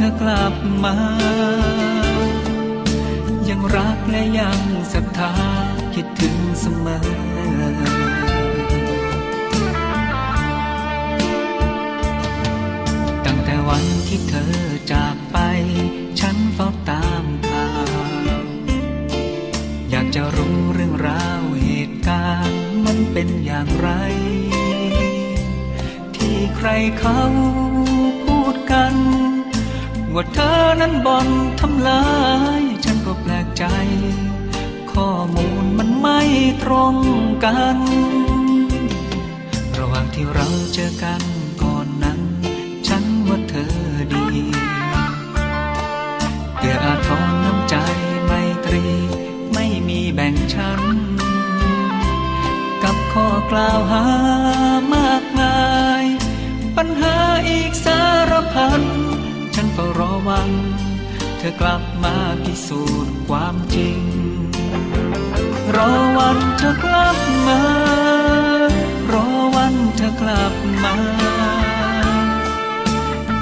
เธอกลับมา ยังรักและยังศรัทธาคิดถึงเสมอตั้งแต่วันที่เธอจากไป ฉันเฝ้าตามข่าว อยากจะรู้เรื่องราวเหตุการณ์มันเป็นอย่างไร ที่ใครเขาพูดกัน ว่าเธอนั้นบ่อนทำลาย ฉันก็แปลกใจ ข้อมูลมันไม่ตรงกัน ระหว่างที่เราเจอกันก่อนนั้น ฉันว่าเธอดีเกืออาทรน้ำใจไมตรี ไม่มีแบ่งฉัน กับข้อกล่าวหามากมาย ปัญหาอีกสารพัน ฉันเฝ้ารอวัน เธอกลับมาพิสูจน์ความจริง รอวันเธอกลับมา รอวันเธอกลับมา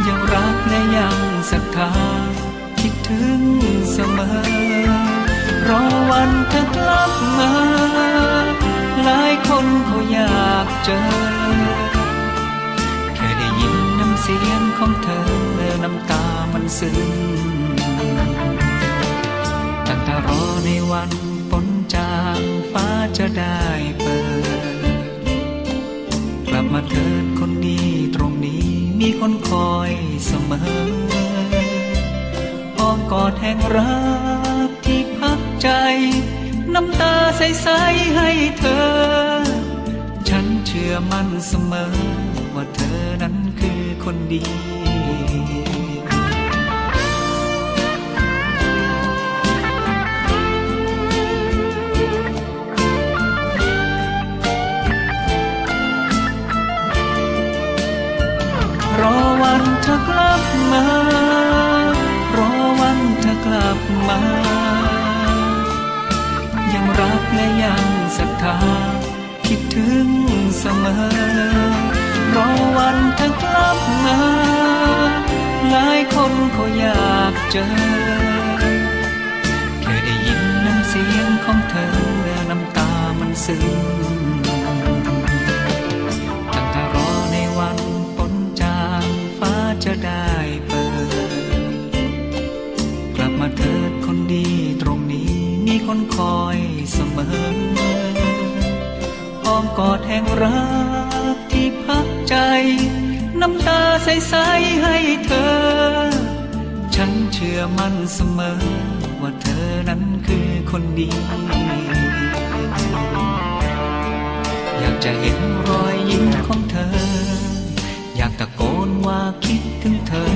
ยังรักและยังศรัทธาคิดถึงเสมอ รอวันเธอกลับมา หลายคนเขาอยากเจอ ของเธอน้ำตามันซึ้งตั้งแต่รอในวันฝนจางฟ้าจะได้เปิด กลับมาเถิดคนดีตรงนี้มีคนคอยเสมออ้อมกอดแห่งรักที่พักใจ น้ำตาใสๆให้เธอ ฉันเชื่อมั่นเสมอ ว่าเธอนั้นคือคนดี รอวันเธอกลับมา รอวันเธอกลับมา ยังรักและยังศรัทธาคิดถึงเสมอ รอวันเธอกลับมา หลายคนเขาอยากเจอ แค่ได้ยินน้ำเสียงของเธอน้ำตามันซึ้งตั้งแต่รอในวันฝนจางฟ้าจะได้เปิด กลับมาเถิดคนดีตรงนี้มีคนคอยเสมออ้อมกอดแห่งรัก น้ำตาใสๆให้เธอ ฉันเชื่อมั่นเสมอ ว่าเธอนั้นคือคนดี อยากจะเห็นรอยยิ้มของเธอ อยากตะโกนว่าคิดถึงเธอ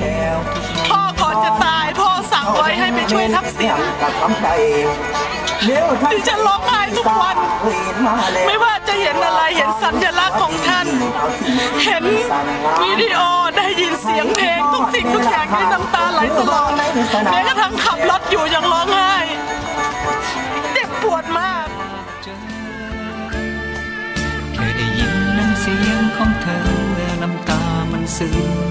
พ่อก่อนจะตายพ่อสั่งไว้ให้ไปช่วยทักษิณ กับคำใจเลี้ยวทัก ดิฉันร้องไห้ทุกวัน ไม่ว่าจะเห็นอะไรเห็นสัญลักษณ์ของท่าน เห็นวิดีโอได้ยินเสียงเพลงทุกสิ่งทุกอย่างที่น้ำตาไหลตลอดแม้กระทั่งขับรถอยู่ยังร้องไห้เจ็บปวดมากเจอแค่ได้ยินน้ำเสียงของเธอน้ำตามันซึ้ง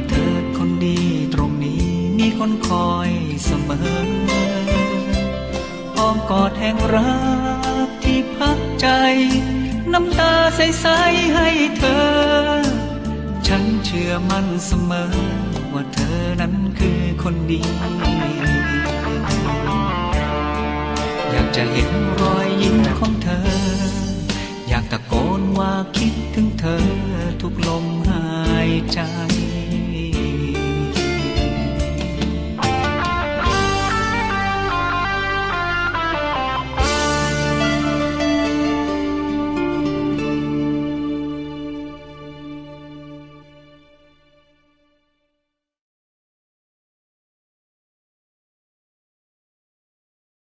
าเธอคนดีตรงนี้มีคนคอยเสมออ้อมกอดแห่งรักที่พักใจ น้ำตาใสๆให้เธอ ฉันเชื่อมั่นเสมอ ว่าเธอนั้นคือคนดี อยากจะเห็นรอยยิ้มของเธอ อยากตะโกนว่าคิดถึงเธอทุกลมหายใจ